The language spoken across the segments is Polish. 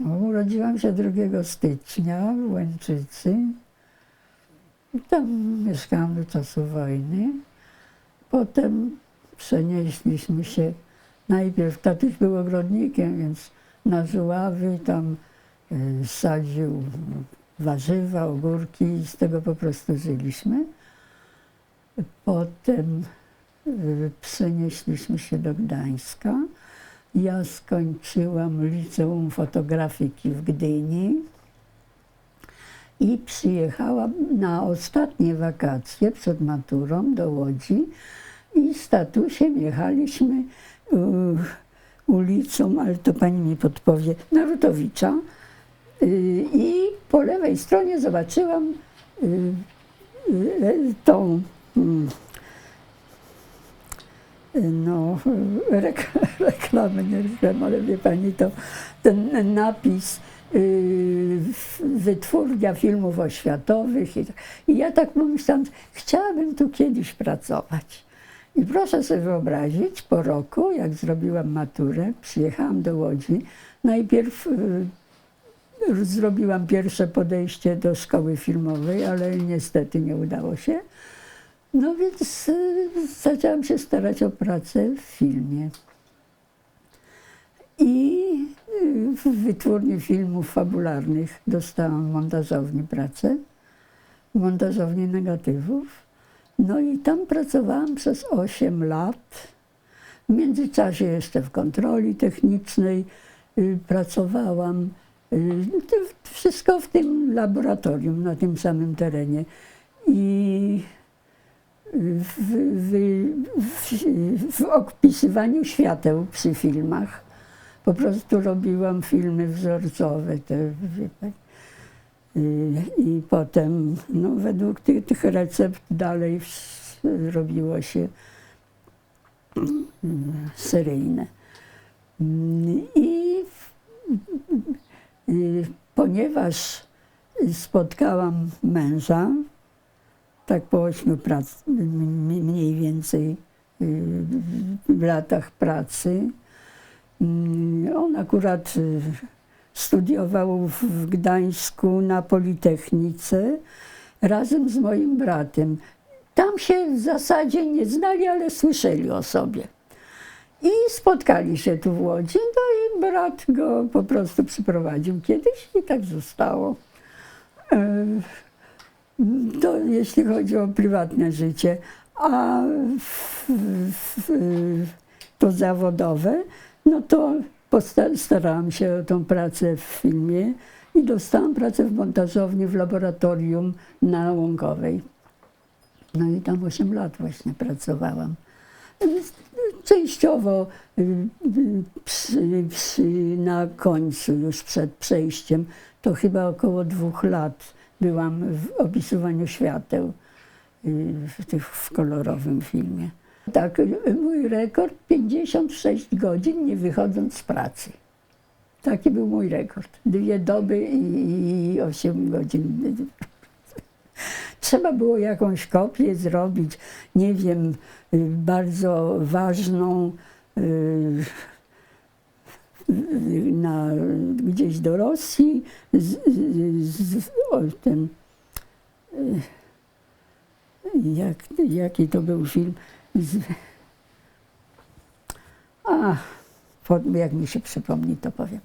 No, urodziłam się 2 stycznia w Łęczycy. Tam mieszkałam do czasu wojny. Potem przenieśliśmy się, najpierw tatuś był ogrodnikiem, więc na Żuławy tam y, sadził warzywa, ogórki i z tego po prostu żyliśmy. Potem y, przenieśliśmy się do Gdańska. Ja skończyłam liceum fotografiki w Gdyni i przyjechałam na ostatnie wakacje przed maturą do Łodzi i z tatusiem jechaliśmy y, ulicą, ale to pani mi podpowie, Narutowicza y, i po lewej stronie zobaczyłam y, tą mm, no, rek, reklamy, nie reklam, ale wie pani, to ten napis yy, wytwórnia filmów oświatowych. I, I ja tak pomyślałam, chciałabym tu kiedyś pracować. I proszę sobie wyobrazić, po roku, jak zrobiłam maturę, przyjechałam do Łodzi, najpierw yy, zrobiłam pierwsze podejście do szkoły filmowej, ale niestety nie udało się. No więc y, zaczęłam się starać o pracę w filmie. I y, w wytwórni filmów fabularnych dostałam w montażowni pracę, w montażowni negatywów. No i tam pracowałam przez 8 lat. W międzyczasie jeszcze w kontroli technicznej y, pracowałam. Wszystko w tym laboratorium, na tym samym terenie. I w, w, w, w opisywaniu świateł przy filmach. Po prostu robiłam filmy wzorcowe, te. I, I potem no, według tych, tych recept dalej robiło się mm, seryjne. I, i ponieważ spotkałam męża, tak po ośmiu prac, mniej więcej y, w latach pracy. Mm, On akurat y, studiował w- Gdańsku na Politechnice razem z moim bratem. Tam się w zasadzie nie znali, ale słyszeli o sobie. I spotkali się tu w Łodzi, no i brat go po prostu przyprowadził kiedyś i tak zostało. To jeśli chodzi o prywatne życie, a w, w, to zawodowe, no to starałam się o tą pracę w filmie i dostałam pracę w montażowni w laboratorium na Łąkowej. No i tam 8 lat właśnie pracowałam. Częściowo y, przy, przy, na końcu, już przed przejściem, to chyba około dwóch lat byłam w opisywaniu świateł y, w, tych, w kolorowym filmie. Tak, y, mój rekord 56 godzin nie wychodząc z pracy. Taki był mój rekord. Dwie doby i, i 8 godzin. Trzeba było jakąś kopię zrobić, nie wiem, y, bardzo ważną y, na, gdzieś do Rosji, z, z, z, o, ten, y, jak, jaki to był film, z, a, pod- jak mi się przypomni, to powiem.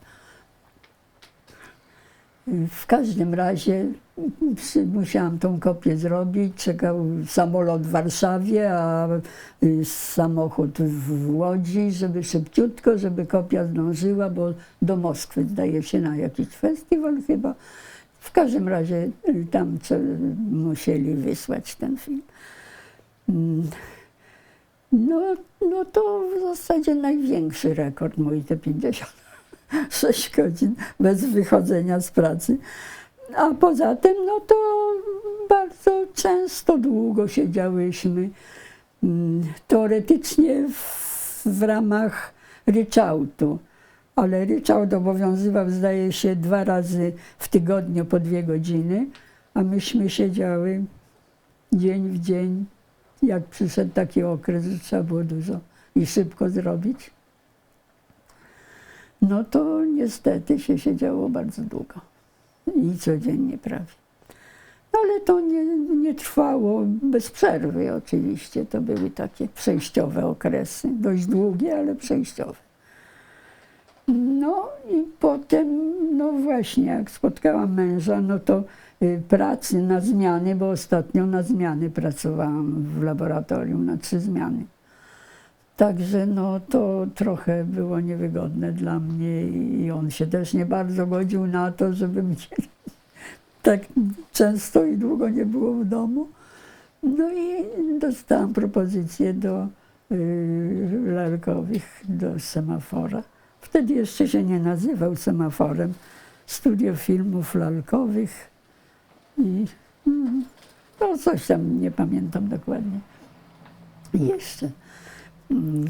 W każdym razie musiałam tą kopię zrobić. Czekał samolot w Warszawie, a y, samochód w Łodzi, żeby szybciutko, żeby kopia zdążyła, bo do Moskwy zdaje się na jakiś festiwal chyba. W każdym razie y, tam musieli wysłać ten film. Mm. No, no to w zasadzie największy rekord mój, te 56 godzin bez wychodzenia z pracy. A poza tym, no to bardzo często długo siedziałyśmy. mm, Teoretycznie w, w ramach ryczałtu, ale ryczałt obowiązywał, zdaje się, dwa razy w tygodniu po dwie godziny, a myśmy siedziały dzień w dzień, jak przyszedł taki okres, że trzeba było dużo i szybko zrobić. No to niestety się siedziało bardzo długo i codziennie prawie. Ale to nie, nie trwało bez przerwy oczywiście. To były takie przejściowe okresy, dość długie, ale przejściowe. No i potem, no właśnie, jak spotkałam męża, no to y, pracy na zmiany, bo ostatnio na zmiany pracowałam w laboratorium, na trzy zmiany. Także no to trochę było niewygodne dla mnie i on się też nie bardzo godził na to, żeby mnie tak często i długo nie było w domu. No i dostałam propozycję do y, lalkowych, do semafora. Wtedy jeszcze się nie nazywał semaforem. Studio filmów lalkowych i mm, no coś tam, nie pamiętam dokładnie. I jeszcze. Mm.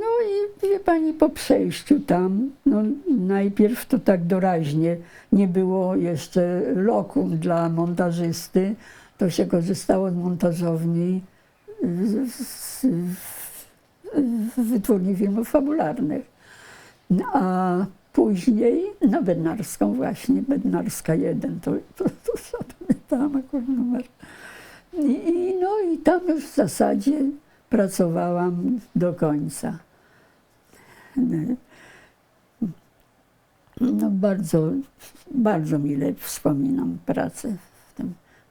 No i wie pani, po przejściu tam, no najpierw to tak doraźnie, nie było jeszcze lokum dla montażysty, to się korzystało z montażowni z, z, wytwórni filmów fabularnych. No, a później na Bednarską właśnie, Bednarska 1, to, to, to zapamiętałam akurat numer. Tam już w zasadzie pracowałam do końca. No bardzo, bardzo mile wspominam pracę.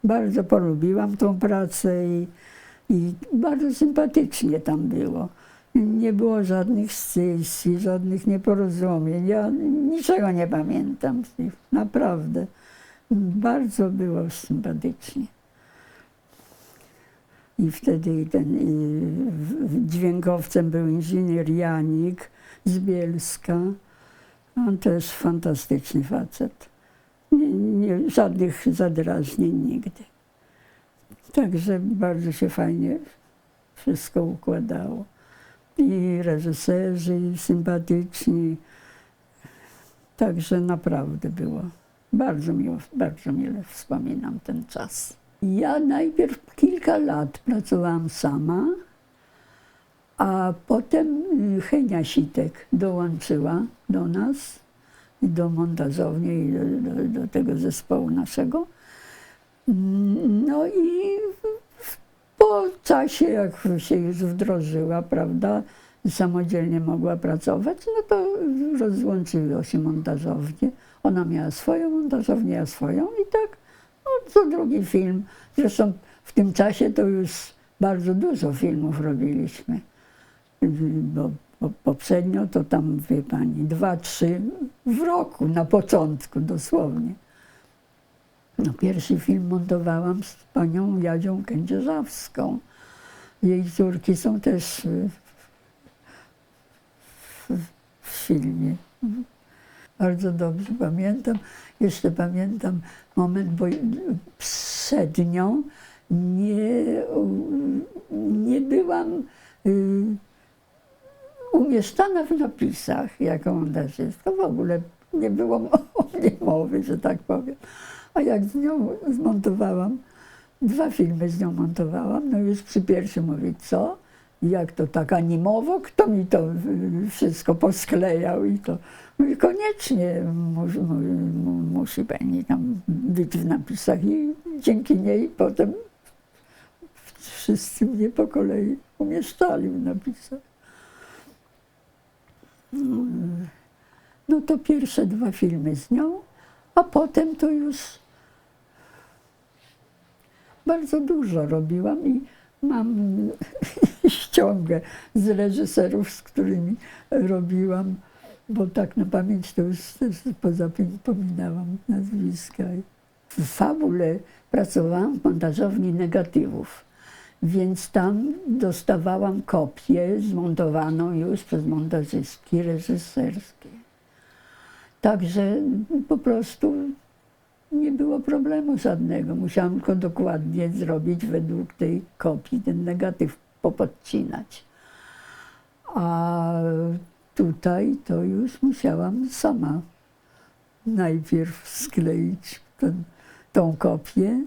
Bardzo polubiłam tą pracę i, i bardzo sympatycznie tam było. Nie było żadnych scysji, żadnych nieporozumień. Ja niczego nie pamiętam z naprawdę. Bardzo było sympatycznie. I wtedy ten y, dźwiękowcem był inżynier Janik z Bielska. On też fantastyczny facet. Nie, nie, żadnych zadrażnień nigdy. Także bardzo się fajnie wszystko układało. I reżyserzy sympatyczni. Także naprawdę było. Bardzo miło, bardzo mile wspominam ten czas. Ja najpierw kilka lat pracowałam sama, a potem Henia Sitek dołączyła do nas, do montażowni i do, do, do tego zespołu naszego. No i po czasie, jak się już wdrożyła, prawda, samodzielnie mogła pracować, no to rozłączyło się montażownie. Ona miała swoją montażownię, ja swoją i tak co drugi film. Zresztą w tym czasie to już bardzo dużo filmów robiliśmy. Bo, poprzednio to tam, wie pani, dwa, trzy w roku, na początku dosłownie. No, pierwszy film montowałam z panią Jadzią Kędzierzawską. Jej córki są też w, w, w filmie. Bardzo dobrze pamiętam. Jeszcze pamiętam moment, bo przed nią nie, nie byłam y, umieszczana w napisach jako montażystka. W ogóle nie było o mnie mowy, że tak powiem. A jak z nią zmontowałam, dwa filmy z nią montowałam, no już przy pierwszym mówię, co? Jak to tak animowo? Kto mi to wszystko posklejał i to Mówi, koniecznie musi, musi pani tam być w napisach i dzięki niej potem wszyscy mnie po kolei umieszczali w napisach. No to pierwsze dwa filmy z nią, a potem to już bardzo dużo robiłam i mam ściągę z reżyserów, z którymi robiłam bo tak na pamięć to już też pozapominałam nazwiska. W fabule pracowałam w montażowni negatywów, więc tam dostawałam kopię zmontowaną już przez montażystki reżyserskie. Także po prostu nie było problemu żadnego. Musiałam tylko dokładnie zrobić według tej kopii ten negatyw popodcinać. A Tutaj to już musiałam sama najpierw skleić ten, tą kopię,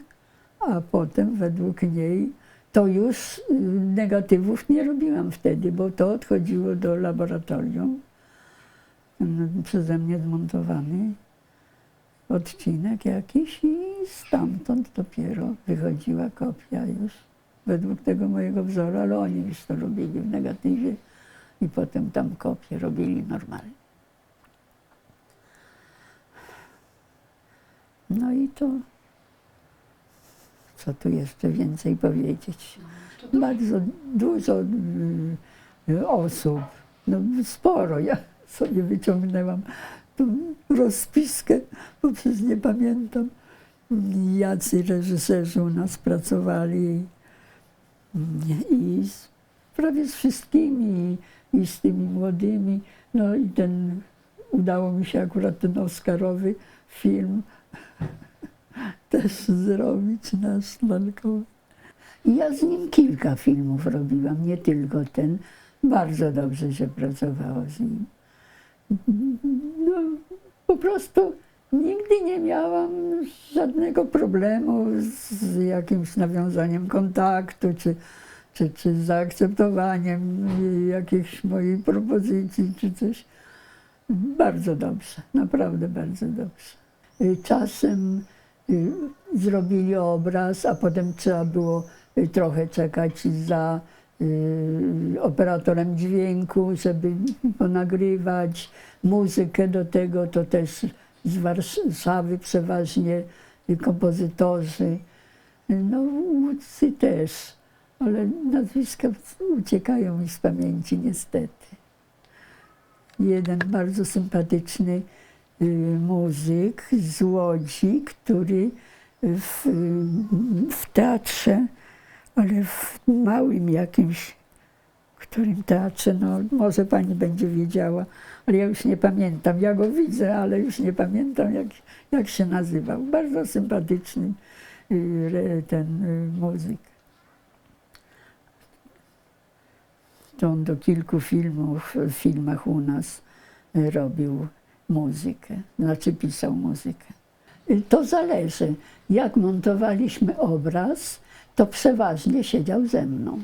a potem według niej to już y, negatywów nie robiłam wtedy, bo to odchodziło do laboratorium. No, Przeze mnie zmontowany odcinek jakiś i stamtąd dopiero wychodziła kopia już według tego mojego wzoru, ale oni już to robili w negatywie i potem tam kopię robili normalnie. No i to, co tu jeszcze więcej powiedzieć? Bardzo dużo y, osób, no sporo, ja sobie wyciągnęłam tą rozpiskę, bo przecież nie pamiętam, jacy reżyserzy u nas pracowali i z, prawie z wszystkimi, i, z tymi młodymi. No i ten, udało mi się akurat ten Oscarowy film też zrobić nasz lalkowy. I ja z nim kilka filmów robiłam, nie tylko ten. Bardzo dobrze się pracowało z nim. No, po prostu nigdy nie miałam żadnego problemu z jakimś nawiązaniem kontaktu, czy, czy, czy zaakceptowaniem jakiejś mojej propozycji, czy coś. Bardzo dobrze, naprawdę bardzo dobrze. Czasem y, zrobili obraz, a potem trzeba było y, trochę czekać za operatorem dźwięku, żeby ponagrywać muzykę do tego, to też z Warszawy przeważnie y, kompozytorzy. No łódcy też, ale nazwiska uciekają mi z pamięci niestety. Jeden bardzo sympatyczny y, muzyk z Łodzi, który w, w teatrze, ale w małym jakimś, którym teatrze, no może pani będzie wiedziała, ale ja już nie pamiętam. Ja go widzę, ale już nie pamiętam, jak, jak się nazywał. Bardzo sympatyczny y, ten y, muzyk. To on do kilku filmów, w filmach u nas y, robił muzykę, znaczy pisał muzykę. To zależy. Jak montowaliśmy obraz, to przeważnie siedział ze mną.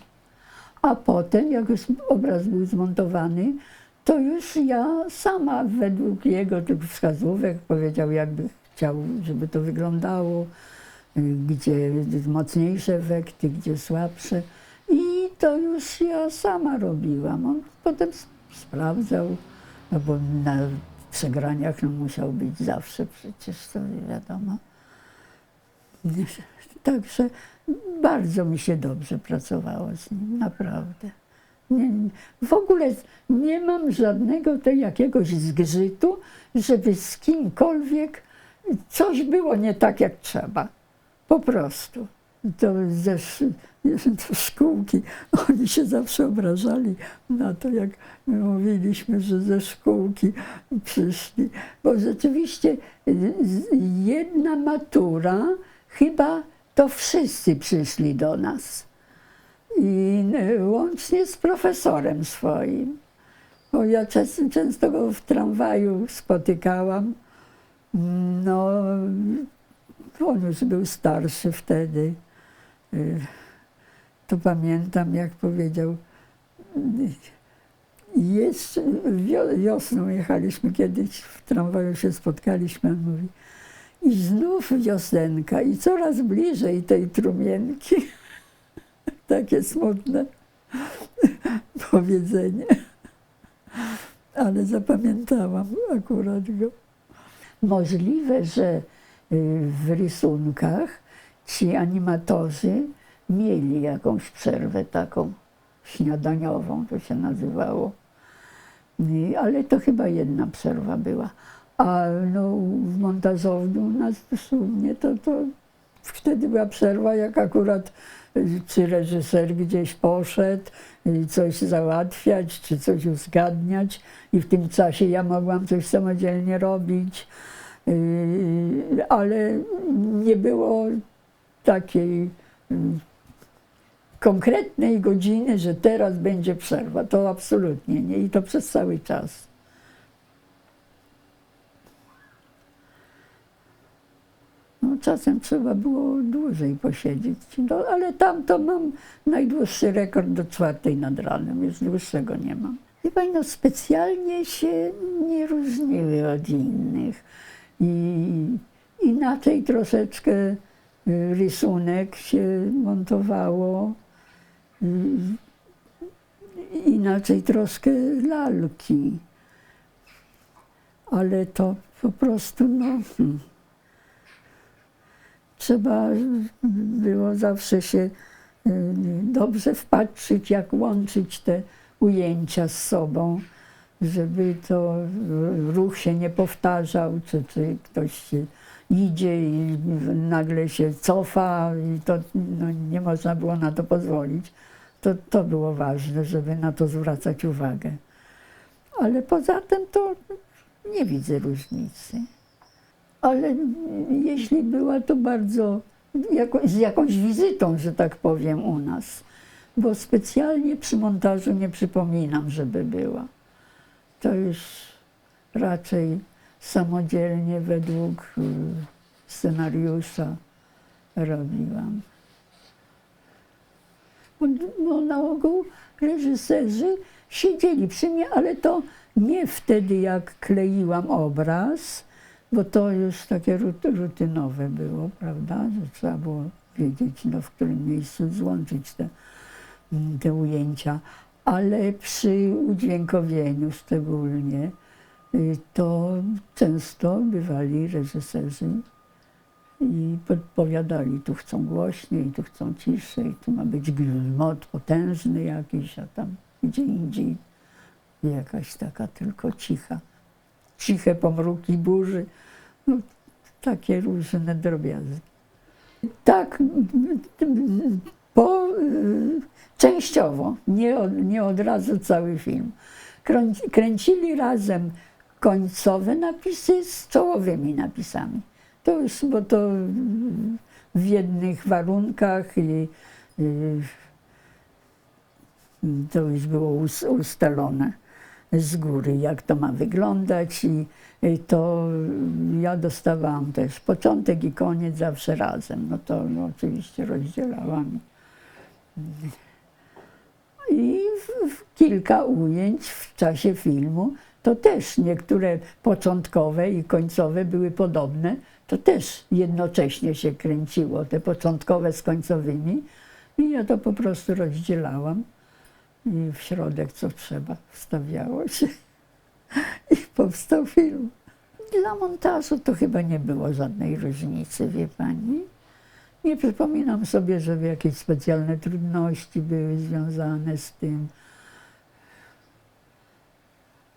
A potem, jak już obraz był zmontowany, to już ja sama według jego tych wskazówek powiedział, jakby chciał, żeby to wyglądało, y, gdzie mocniejsze efekty, gdzie słabsze. I to już ja sama robiłam. On potem sprawdzał, no bo na przegraniach no, musiał być zawsze przecież, to wiadomo. Także bardzo mi się dobrze pracowało z nim, naprawdę. Nie, w ogóle nie mam żadnego te jakiegoś zgrzytu, żeby z kimkolwiek coś było nie tak jak trzeba. Po prostu. To ze to szkółki, oni się zawsze obrażali na to, jak my mówiliśmy, że ze szkółki przyszli. Bo rzeczywiście jedna matura, chyba to wszyscy przyszli do nas. I y, łącznie z profesorem swoim. Bo ja często, go w tramwaju spotykałam. No, on już był starszy wtedy. Y, To pamiętam, jak powiedział, wio- wiosną jechaliśmy kiedyś, w tramwaju się spotkaliśmy, on mówi, i znów wiosenka i coraz bliżej tej trumienki. Takie smutne powiedzenie. Ale zapamiętałam akurat go. Możliwe, że y, w rysunkach ci animatorzy mieli jakąś przerwę taką śniadaniową, to się nazywało. Y, Ale to chyba jedna przerwa była. A no, w montażowni u nas dosłownie to, to wtedy była przerwa, jak akurat y, czy reżyser gdzieś poszedł, y, coś załatwiać, czy coś uzgadniać i w tym czasie ja mogłam coś samodzielnie robić, Y, ale nie było takiej konkretnej godziny, że teraz będzie przerwa. To absolutnie nie i to przez cały czas. Czasem trzeba było dłużej posiedzieć. No, ale tam to mam najdłuższy rekord do czwartej nad ranem, już dłuższego nie mam. I pani, no specjalnie się nie różniły od innych. I inaczej troszeczkę y, rysunek się montowało, y, inaczej troszkę lalki. Ale to po prostu, no, hmm. Trzeba było zawsze się y, dobrze wpatrzyć, jak łączyć te ujęcia z sobą, żeby to ruch się nie powtarzał, czy, czy ktoś idzie i nagle się cofa i to no, nie można było na to pozwolić. To, to było ważne, żeby na to zwracać uwagę. Ale poza tym to nie widzę różnicy. Ale jeśli była to bardzo jako, z jakąś wizytą, że tak powiem, u nas, bo specjalnie przy montażu nie przypominam, żeby była. To już raczej samodzielnie według y, scenariusza robiłam. Bo, na ogół reżyserzy siedzieli przy mnie, ale to nie wtedy, jak kleiłam obraz, bo to już takie rut- rutynowe było, prawda? Że trzeba było wiedzieć, no, w którym miejscu złączyć te, mm, te ujęcia. Ale przy udźwiękowieniu szczególnie, y, to często bywali reżyserzy i podpowiadali, tu chcą głośniej, tu chcą ciszej, tu ma być grzmot potężny jakiś, a tam gdzie indziej jakaś taka tylko cicha. Ciche pomruki burzy, no, takie różne drobiazgi. Tak, po, częściowo, nie od, nie od razu cały film. Kręci, kręcili razem końcowe napisy z czołowymi napisami. To już, bo to w jednych warunkach i, i to już było us- ustalone z góry, jak to ma wyglądać i, i to ja dostawałam też początek i koniec zawsze razem. No to no, oczywiście rozdzielałam. I w, w kilka ujęć w czasie filmu to też niektóre początkowe i końcowe były podobne, to też jednocześnie się kręciło, te początkowe z końcowymi i ja to po prostu rozdzielałam i w środek co trzeba wstawiało się i powstał film. Dla montażu to chyba nie było żadnej różnicy, wie pani. Nie przypominam sobie, żeby jakieś specjalne trudności były związane z tym.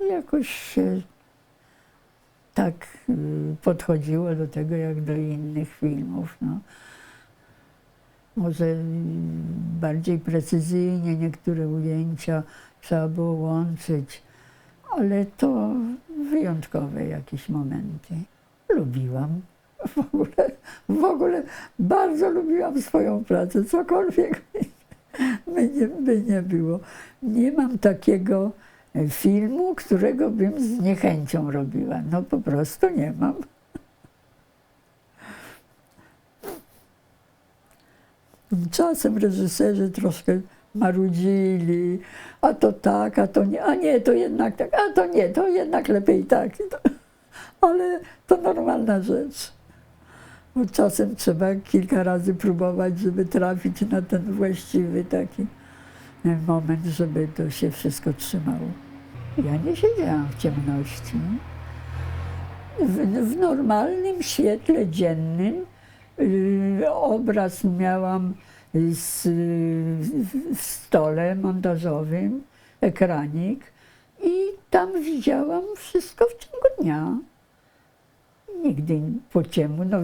Jakoś się tak y, podchodziło do tego jak do innych filmów. No. Może bardziej precyzyjnie niektóre ujęcia trzeba było łączyć, ale to wyjątkowe jakieś momenty. Lubiłam. W ogóle, w ogóle bardzo lubiłam swoją pracę, cokolwiek by nie, by nie było. Nie mam takiego e, filmu, którego bym z niechęcią robiła. No po prostu nie mam. Czasem reżyserzy troszkę marudzili, a to tak, a to nie, a nie, to jednak tak, a to nie, to jednak lepiej tak. Ale to normalna rzecz. Bo czasem trzeba kilka razy próbować, żeby trafić na ten właściwy taki moment, żeby to się wszystko trzymało. Ja nie siedziałam w ciemności. W, w normalnym świetle dziennym obraz miałam z, w, stole montażowym, ekranik i tam widziałam wszystko w ciągu dnia. Nigdy po ciemu, no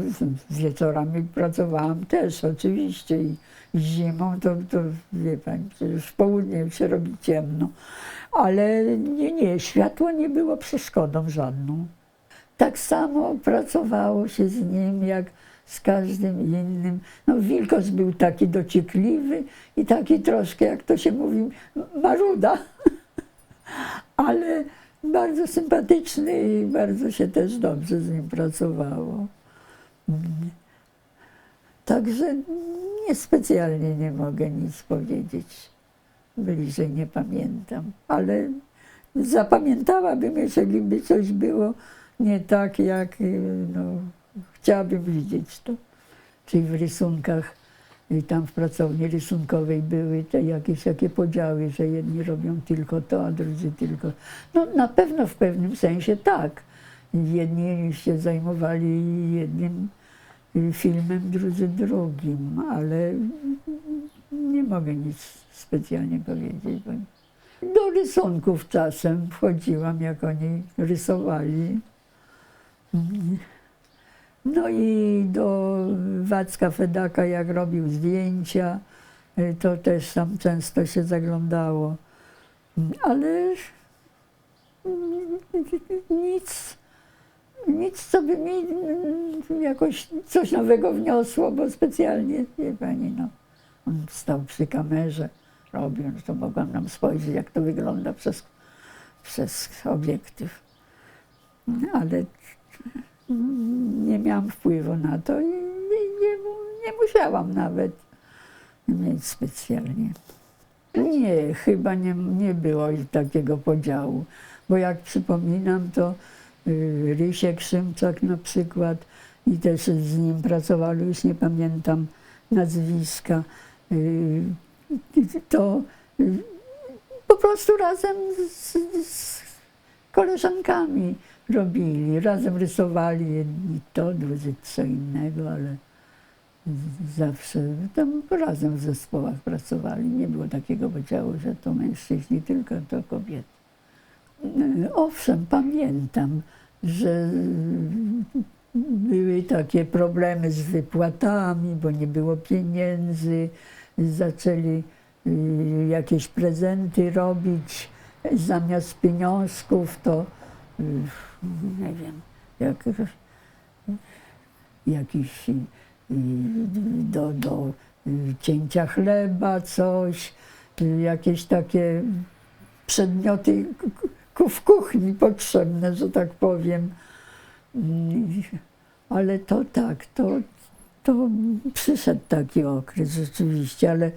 wieczorami pracowałam też oczywiście i zimą to, to wie pani, przecież w południe się robi ciemno. Ale nie, nie, światło nie było przeszkodą żadną. Tak samo pracowało się z nim jak z każdym innym. No Wilkos był taki dociekliwy i taki troszkę, jak to się mówi, maruda. Ale bardzo sympatyczny i bardzo się też dobrze z nim pracowało. Także niespecjalnie nie mogę nic powiedzieć. Bliżej nie pamiętam, ale zapamiętałabym, jeżeli by coś było nie tak, jak y, no, chciałabym widzieć to. Czyli w rysunkach, i tam w pracowni rysunkowej były te jakieś takie podziały, że jedni robią tylko to, a drudzy tylko. No na pewno w pewnym sensie tak. Jedni się zajmowali jednym y, filmem, drudzy drugim, ale nie mogę nic specjalnie powiedzieć. Bo do rysunków czasem wchodziłam, jak oni rysowali. No i do Wacka Fedaka, jak robił zdjęcia, y, to też tam często się zaglądało. Ale nic, nic, co by mi mm, jakoś coś nowego wniosło, bo specjalnie, wie pani, no, on stał przy kamerze, robił, no to mogłam nam spojrzeć, jak to wygląda przez, przez obiektyw. Ale nie miałam wpływu na to i nie, nie, nie musiałam nawet mieć specjalnie. Nie, chyba nie, nie było takiego podziału, bo jak przypominam, to y, Rysiek Szymczak na przykład i też z nim pracowali, już nie pamiętam nazwiska, y, to y, po prostu razem z, z koleżankami robili, razem rysowali jedni to, drudzy co innego, ale zawsze tam razem w zespołach pracowali. Nie było takiego podziału, że to mężczyźni, tylko to kobiety. Owszem, pamiętam, że były takie problemy z wypłatami, bo nie było pieniędzy. Zaczęli y, jakieś prezenty robić zamiast pieniążków, to nie wiem, jak, jakiś y, do, do y, cięcia chleba coś, y, jakieś takie przedmioty w kuchni potrzebne, że tak powiem. Mm, Ale to tak, to, to przyszedł taki okres rzeczywiście, ale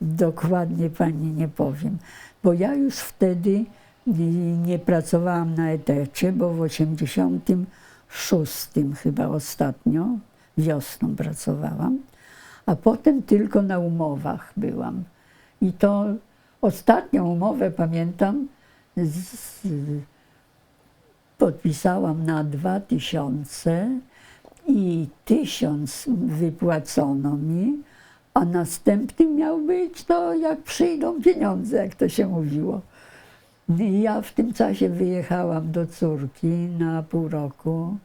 dokładnie pani nie powiem, bo ja już wtedy nie, pracowałam na etecie, bo w 86 chyba ostatnio, wiosną pracowałam, a potem tylko na umowach byłam. I to ostatnią umowę pamiętam, z, podpisałam na 2000 i 1000 wypłacono mi, a następny miał być to jak przyjdą pieniądze, jak to się mówiło. Ja w tym czasie wyjechałam do córki na pół roku.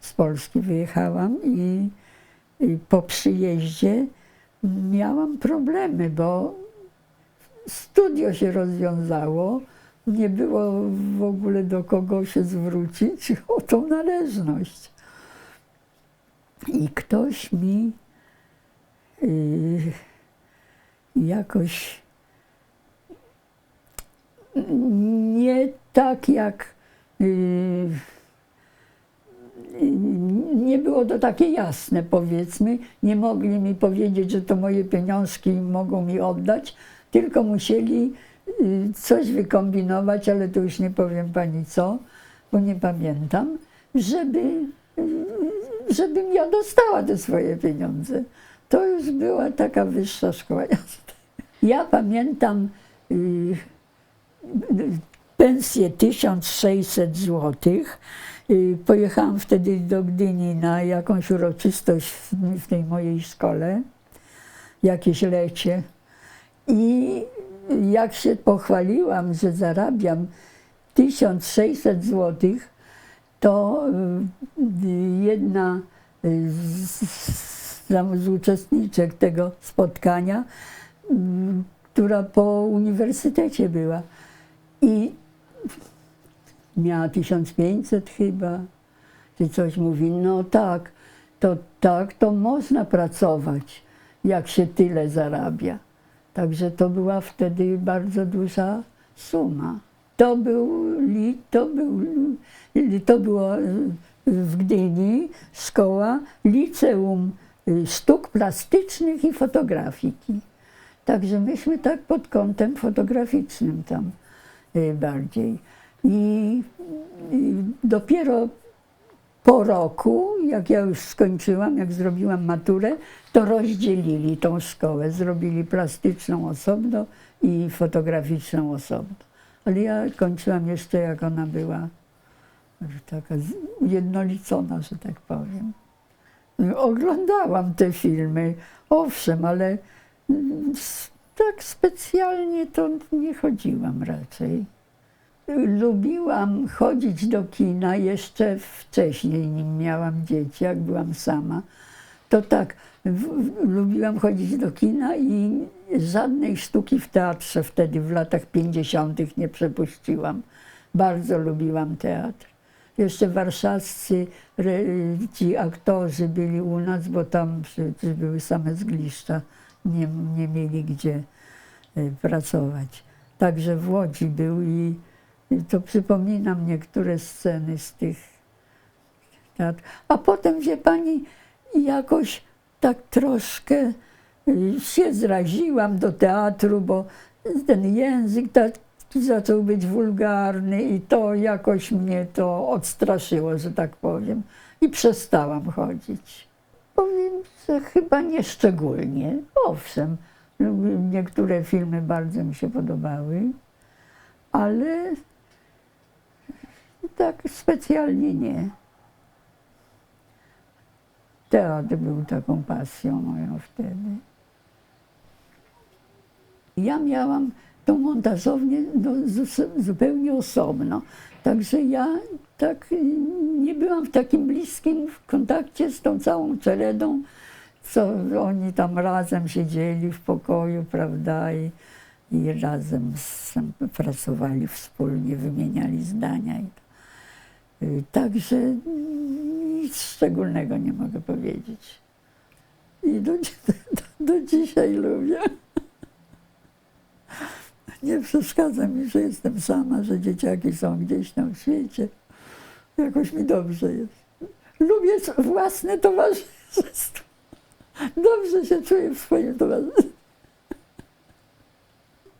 Z Polski wyjechałam i, i po przyjeździe miałam problemy, bo studio się rozwiązało, nie było w ogóle do kogo się zwrócić o tą należność. I ktoś mi y, jakoś nie tak jak y, nie było to takie jasne, powiedzmy. Nie mogli mi powiedzieć, że to moje pieniążki mogą mi oddać, tylko musieli y, coś wykombinować, ale to już nie powiem pani co, bo nie pamiętam, żeby, y, żebym ja dostała te swoje pieniądze. To już była taka wyższa szkoła. Ja pamiętam pensję 1600 złotych. Y, Pojechałam wtedy do Gdyni na jakąś uroczystość w, tej mojej szkole, jakieś lecie. I jak się pochwaliłam, że zarabiam 1600 złotych, to y, jedna z, z uczestniczek tego spotkania, y, która po uniwersytecie była i miała 1500 chyba, czy coś mówi, no tak, to tak, to można pracować, jak się tyle zarabia. Także to była wtedy bardzo duża suma. To był, to był, to było y, w Gdyni szkoła, liceum y, sztuk plastycznych i fotografiki. Także myśmy tak pod kątem fotograficznym tam bardziej. I, i dopiero po roku, jak ja już skończyłam, jak zrobiłam maturę, to rozdzielili tą szkołę. Zrobili plastyczną osobno i fotograficzną osobno. Ale ja kończyłam jeszcze, jak ona była taka ujednolicona, że tak powiem. Oglądałam te filmy, owszem, ale mm, tak specjalnie to nie chodziłam raczej. Lubiłam chodzić do kina jeszcze wcześniej, nim miałam dzieci, jak byłam sama. To tak, w, w, lubiłam chodzić do kina i żadnej sztuki w teatrze wtedy w latach 50. nie przepuściłam. Bardzo lubiłam teatr. Jeszcze warszawscy re, ci aktorzy byli u nas, bo tam były same zgliszcza, nie, nie mieli gdzie y, pracować. Także w Łodzi był i, to przypominam niektóre sceny z tych teatrów. A potem, wie pani, jakoś tak troszkę y, się zraziłam do teatru, bo ten język taki zaczął być wulgarny i to jakoś mnie to odstraszyło, że tak powiem. I przestałam chodzić. Powiem, że chyba nie szczególnie. Owszem, niektóre filmy bardzo mi się podobały, ale tak specjalnie nie. Teatr był taką pasją moją wtedy. Ja miałam tą montażownię no, zupełnie osobno. Także ja tak nie byłam w takim bliskim kontakcie z tą całą czeredą, co oni tam razem siedzieli w pokoju, prawda, i, i razem z, pracowali wspólnie, wymieniali zdania. I to. Także nic szczególnego nie mogę powiedzieć. I do, do, do dzisiaj lubię. Nie przeszkadza mi, że jestem sama, że dzieciaki są gdzieś tam w świecie. Jakoś mi dobrze jest. Lubię własne towarzystwo. Dobrze się czuję w swoim towarzystwie.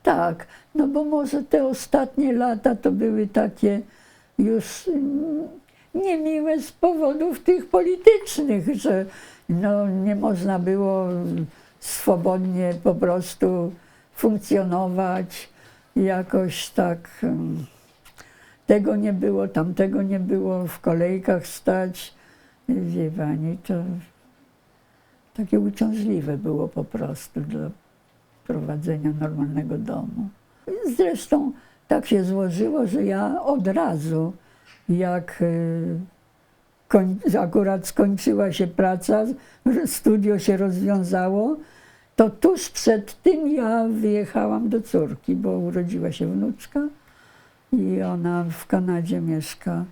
Tak, no bo może te ostatnie lata to były takie już mm, niemiłe z powodów tych politycznych, że no, nie można było swobodnie po prostu funkcjonować jakoś tak. Tego nie było, tamtego nie było, w kolejkach stać. Wie pani, to takie uciążliwe było po prostu dla prowadzenia normalnego domu. Zresztą tak się złożyło, że ja od razu, jak y, akurat skończyła się praca, studio się rozwiązało, to tuż przed tym ja wyjechałam do córki, bo urodziła się wnuczka i ona w Kanadzie mieszka.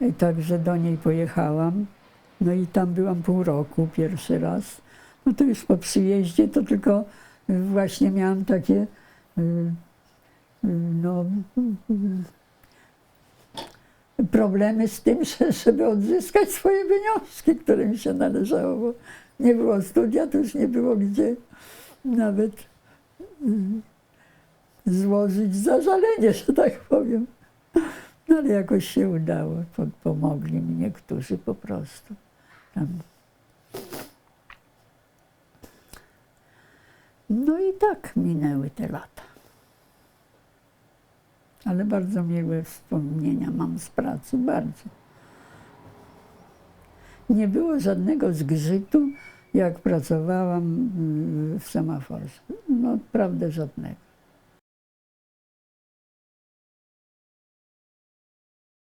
I także do niej pojechałam. No i tam byłam pół roku pierwszy raz. No to już po przyjeździe to tylko właśnie miałam takie y, y, no, y, problemy z tym, że, żeby odzyskać swoje pieniążki, które mi się należało, nie było studia, już nie było gdzie nawet y, złożyć zażalenie, że tak powiem. No ale jakoś się udało, po- pomogli mi niektórzy po prostu. Tam. No i tak minęły te lata. Ale bardzo miłe wspomnienia mam z pracy, bardzo. Nie było żadnego zgrzytu, jak pracowałam mm, w semaforze. No, naprawdę żadnego.